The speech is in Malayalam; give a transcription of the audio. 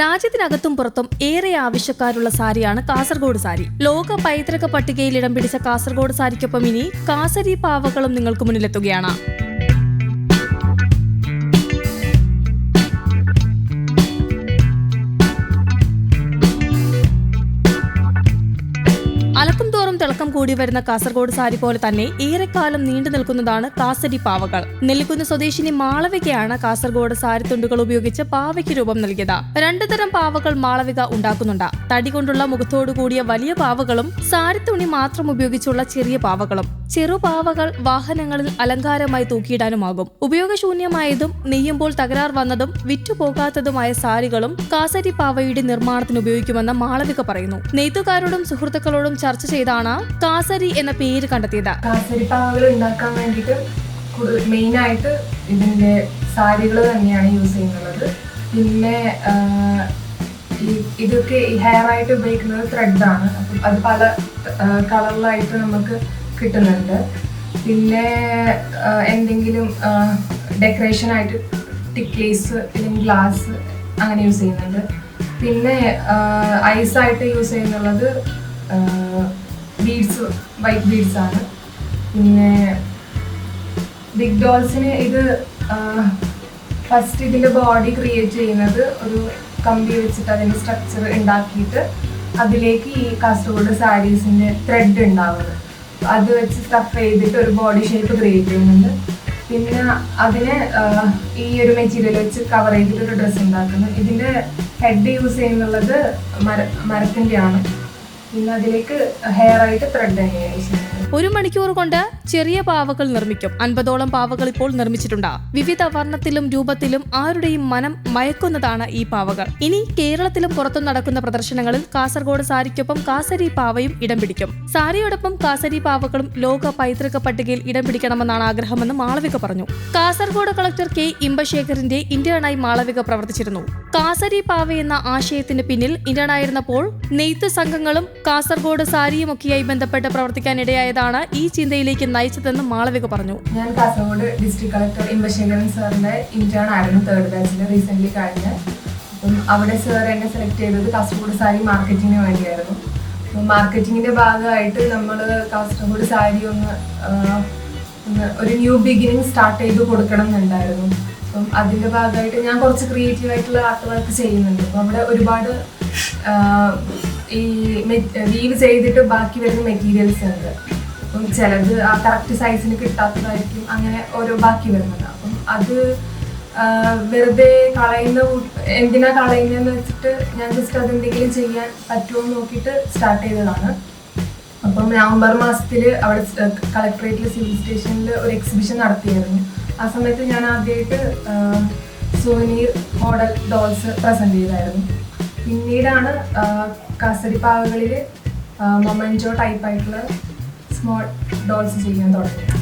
രാജ്യത്തിനകത്തും പുറത്തും ഏറെ ആവശ്യക്കാരുള്ള സാരിയാണ് കാസർഗോഡ് സാരി. ലോക പൈതൃക പട്ടികയിൽ ഇടം പിടിച്ച കാസർഗോഡ് സാരിക്കൊപ്പം ഇനി കാസരി പാവകളും നിങ്ങൾക്ക് മുന്നിലെത്തുകയാണ്. അലക്കും തോറും തിളക്കം കൂടി വരുന്ന കാസർഗോഡ് സാരി പോലെ തന്നെ ഏറെക്കാലം നീണ്ടു നിൽക്കുന്നതാണ് കാസരി പാവകൾ. നെല്ലിക്കുന്ന് സ്വദേശിനി മാളവികയാണ് കാസർഗോഡ് സാരി തുണ്ടുകൾ ഉപയോഗിച്ച് പാവയ്ക്ക് രൂപം നൽകിയത്. രണ്ടു തരം പാവകൾ മാളവിക ഉണ്ടാക്കുന്നുണ്ട്. തടി കൊണ്ടുള്ള മുഖത്തോടു കൂടിയ വലിയ പാവകളും സാരി തുണി മാത്രം ഉപയോഗിച്ചുള്ള ചെറിയ പാവകളും. ചെറുപാവകൾ വാഹനങ്ങളിൽ അലങ്കാരമായി തൂക്കിയിടാനുമാകും. ഉപയോഗശൂന്യമായതും നെയ്യുമ്പോൾ തകരാർ വന്നതും വിറ്റുപോകാത്തതുമായ സാരികളും കാസരി പാവയുടെ നിർമ്മാണത്തിന് ഉപയോഗിക്കുമെന്ന് മാളവിക പറയുന്നു. നെയ്ത്തുകാരോടും സുഹൃത്തുക്കളോടും ചർച്ച ചെയ്താണ് കാസരി എന്ന പേര് കണ്ടെത്തിയത്. കാസരിപ്പാവകൾ ഉണ്ടാക്കാൻ വേണ്ടിയിട്ട് മെയിൻ ആയിട്ട് ഇതിന്റെ സാരികൾ തന്നെയാണ് യൂസ് ചെയ്യുന്നത്. പിന്നെ ഇതൊക്കെ ഹെയർ ആയിട്ട് ഉപയോഗിക്കുന്നത് ത്രെഡാണ് അപ്പം അത് പല കളറിലായിട്ട് നമുക്ക് കിട്ടുന്നുണ്ട്. പിന്നെ എന്തെങ്കിലും ഡെക്കറേഷൻ ആയിട്ട് ടിക്ലേസ് അല്ലെങ്കിൽ ഗ്ലാസ് അങ്ങനെ യൂസ് ചെയ്യുന്നുണ്ട്. പിന്നെ ഐസായിട്ട് യൂസ് ചെയ്യുന്നുള്ളത് ബീഡ്സ് വൈറ്റ് ബീഡ്സ് ആണ്. പിന്നെ ബിഗ് ഡോൾസിന് ഇത് ഫസ്റ്റ് ഇതിന്റെ ബോഡി ക്രിയേറ്റ് ചെയ്യുന്നത് ഒരു കമ്പി വെച്ചിട്ട് അതിന്റെ സ്ട്രക്ചർ ഉണ്ടാക്കിയിട്ട് അതിലേക്ക് ഈ കാസർഗോഡ് സാരീസിന്റെ ത്രെഡ് ഉണ്ടാവുന്നത്. അത് വെച്ച് സ്റ്റഫ് ചെയ്തിട്ട് ഒരു ബോഡി ഷേപ്പ് ക്രിയേറ്റ് ചെയ്യുന്നുണ്ട്. പിന്നെ അതിന് ഈ ഒരു മെറ്റീരിയൽ വെച്ച് കവർ ചെയ്തിട്ട് ഒരു ഡ്രസ്സ് ഉണ്ടാക്കുന്നു. ഇതിന്റെ ഹെഡ് യൂസ് ചെയ്യുന്നുള്ളത് മര മരത്തിന്റെയാണ് പിന്നെ അതിലേക്ക് ഹെയർ ആയിട്ട് ത്രെഡ് ചെയ്യുന്നത് ഒരു മണിക്കൂർ കൊണ്ട് ചെറിയ പാവകൾ നിർമ്മിക്കും. അൻപതോളം പാവകൾ ഇപ്പോൾ നിർമ്മിച്ചിട്ടുണ്ട്. വിവിധ വർണത്തിലും രൂപത്തിലും ആരുടെയും മനം മയക്കുന്നതാണ് ഈ പാവകൾ. ഇനി കേരളത്തിലും പുറത്തും നടക്കുന്ന പ്രദർശനങ്ങളിൽ കാസർഗോഡ് സാരിക്കൊപ്പം കാസരി പാവയും ഇടം പിടിക്കും. സാരിയോടൊപ്പം കാസരി പാവകളും ലോക പൈതൃക പട്ടികയിൽ ഇടം പിടിക്കണമെന്നാണ് ആഗ്രഹമെന്ന് മാളവിക പറഞ്ഞു. കാസർഗോഡ് കളക്ടർ കെ ഇമ്പശേഖറിന്റെ ഇന്റേണായി മാളവിക പ്രവർത്തിച്ചിരുന്നു. കാസരി പാവ എന്ന ആശയത്തിന് പിന്നിൽ ഇന്റേണായിരുന്നപ്പോൾ നെയ്ത്ത് സംഘങ്ങളും കാസർഗോഡ് സാരിയുമൊക്കെയായി ബന്ധപ്പെട്ട് പ്രവർത്തിക്കാനിടയായതാണ് ഈ ചിന്തയിലേക്ക് നയിച്ചതെന്ന് മാളവിക പറഞ്ഞു. ഞാൻ കാസർഗോഡ് ഡിസ്ട്രിക്ട് കളക്ടർ ഇമ്പശേഖരൻ സാറിന്റെ ഇന്റേൺ ആയിരുന്നു തേർഡ് ബാച്ചിൽ റീസെന്റ് കഴിഞ്ഞ്. അപ്പം അവിടെ സാർ എന്നെ സെലക്ട് ചെയ്തത് കാസർഗോഡ് സാരി മാർക്കറ്റിങ്ങിന് വേണ്ടിയായിരുന്നു. മാർക്കറ്റിങ്ങിന്റെ ഭാഗമായിട്ട് നമ്മൾ കാസർഗോഡ് സാരി ഒന്ന് ഒരു ന്യൂ ബിഗിനിങ് സ്റ്റാർട്ട് ചെയ്ത് കൊടുക്കണം എന്നുണ്ടായിരുന്നു. അപ്പം അതിന്റെ ഭാഗമായിട്ട് ഞാൻ കുറച്ച് ക്രിയേറ്റീവ് ആയിട്ടുള്ള ആർട്ട് വർക്ക് ചെയ്യുന്നുണ്ട്. അപ്പം അവിടെ ഒരുപാട് ഈ വീവ് ചെയ്തിട്ട് ബാക്കി വരുന്ന മെറ്റീരിയൽസ് ഉണ്ട്. അപ്പം ചിലത് ആ കറക്റ്റ് സൈസിന് കിട്ടാത്തതായിരിക്കും അങ്ങനെ ഓരോ ബാക്കി വരുന്നത്. അപ്പം അത് വെറുതെ കളയുന്ന എന്തിനാ കളയുന്നതെന്ന് വെച്ചിട്ട് ഞാൻ ജസ്റ്റ് അതെന്തെങ്കിലും ചെയ്യാൻ പറ്റുമോ നോക്കിയിട്ട് സ്റ്റാർട്ട് ചെയ്തതാണ്. അപ്പം നവംബർ മാസത്തിൽ അവിടെ കളക്ടറേറ്റിൽ സിവിൽ സ്റ്റേഷനിൽ ഒരു എക്സിബിഷൻ നടത്തിയായിരുന്നു ആ സമയത്ത് ഞാൻ ആദ്യമായിട്ട് സുവനീർ മോഡൽ ഡോൾസ് പ്രസന്റ് ചെയ്തായിരുന്നു. പിന്നീടാണ് കാസരിപ്പാവകളിൽ മൊമന്റോ ടൈപ്പ് ആയിട്ടുള്ള സ്മോൾ ഡോൾസ് ചെയ്യാൻ തുടങ്ങിയത്